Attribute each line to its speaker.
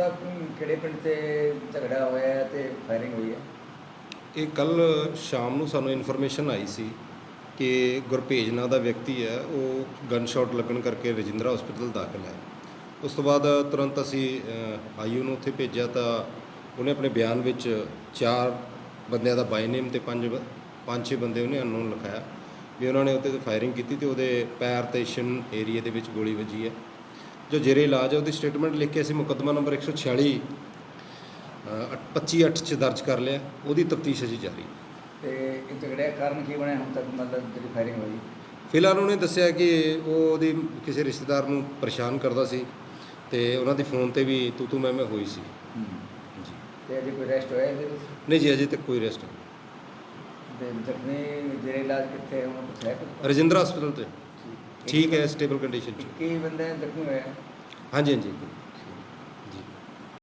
Speaker 1: ਸਾਹਿਬ ਕਿਹੜੇ ਪਿੰਡ ਤੇ ਝਗੜਾ ਹੋਇਆ ਹੈ ਤੇ ਫਾਇਰਿੰਗ ਹੋਈ ਹੈ?
Speaker 2: ਇਹ ਕੱਲ ਸ਼ਾਮ ਨੂੰ ਸਾਨੂੰ ਇਨਫੋਰਮੇਸ਼ਨ ਆਈ ਸੀ ਕਿ ਗੁਰਭੇਜ ਨਾਂ ਦਾ ਵਿਅਕਤੀ ਹੈ, ਉਹ ਗਨ ਸ਼ਾਟ ਲੱਗਣ ਕਰਕੇ ਰਜਿੰਦਰਾ ਹਸਪੀਟਲ ਦਾਖਲ ਹੈ। ਉਸ ਤੋਂ ਬਾਅਦ ਤੁਰੰਤ ਅਸੀਂ ਆਈਯੂ ਨੂੰ ਉੱਥੇ ਭੇਜਿਆ ਤਾਂ ਉਹਨੇ ਆਪਣੇ ਬਿਆਨ ਵਿੱਚ ਚਾਰ ਬੰਦਿਆਂ ਦਾ ਬਾਈ ਨੇਮ ਤੇ ਪੰਜ ਪੰਜ ਛੇ ਬੰਦੇ ਉਹਨੇ ਅਨਨੋਨ ਲਿਖਾਇਆ ਵੀ ਉਹਨਾਂ ਨੇ ਉੱਤੇ ਫਾਇਰਿੰਗ ਕੀਤੀ ਤੇ ਉਹਦੇ ਪੈਰ ਤੇ ਸ਼ਿਨ ਏਰੀਆ ਦੇ ਵਿੱਚ ਗੋਲੀ ਵੱਜੀ ਹੈ। ਜੋ ਜੇਰੇ ਇਲਾਜ ਹੈ ਉਹਦੀ ਸਟੇਟਮੈਂਟ ਲਿਖ ਕੇ ਅਸੀਂ ਮੁਕੱਦਮਾ ਨੰਬਰ 146 25 8 ਚ ਦਰਜ ਕਰ ਲਿਆ। ਉਹਦੀ ਤਫਤੀਸ਼ ਅਜੇ ਜਾਰੀ ਹੈ।
Speaker 1: ਤੇ ਇਹ ਝਗੜੇ ਦਾ ਕਾਰਨ ਕੀ ਬਣਿਆ ਹੁਣ ਤੱਕ? ਮਤਲਬ ਜਿਹੜੀ ਫਾਇਰਿੰਗ ਹੋਈ।
Speaker 2: ਫਿਲਹਾਲ ਉਹਨੇ ਦੱਸਿਆ ਕਿ ਉਹ ਉਹਦੀ ਕਿਸੇ ਰਿਸ਼ਤੇਦਾਰ ਨੂੰ ਪਰੇਸ਼ਾਨ ਕਰਦਾ ਸੀ ਤੇ ਉਹਨਾਂ ਦੀ ਫੋਨ ਤੇ ਵੀ ਤੂੰ ਤੂੰ ਮੈਂ ਮੈਂ ਹੋਈ ਸੀ। ਜੀ।
Speaker 1: ਤੇ ਅਜੇ ਕੋਈ ਰੈਸਟ ਹੋਇਆ ਇਹਦੇ ਵਿੱਚ?
Speaker 2: ਨਹੀਂ ਜੀ ਅਜੇ ਤੱਕ ਕੋਈ ਰੈਸਟ
Speaker 1: ਤੇ ਜ਼ਖਮੀ ਜਿਹੜੇ ਇਲਾਜ ਕਿੱਥੇ ਉਹਨਾਂ ਕੁਛ ਹੈ ਕੁਛ?
Speaker 2: ਰਜਿੰਦਰਾ ਹਸਪੀਟਲ ਤੇ। ਠੀਕ ਹੈ ਸਟੇਬਲ ਕੰਡੀਸ਼ਨ ਚ
Speaker 1: ਕੀ ਬੰਦੇ ਜ਼ਖਮੀ ਹੋਏ ਹੈ?
Speaker 2: ਹਾਂਜੀ ਹਾਂਜੀ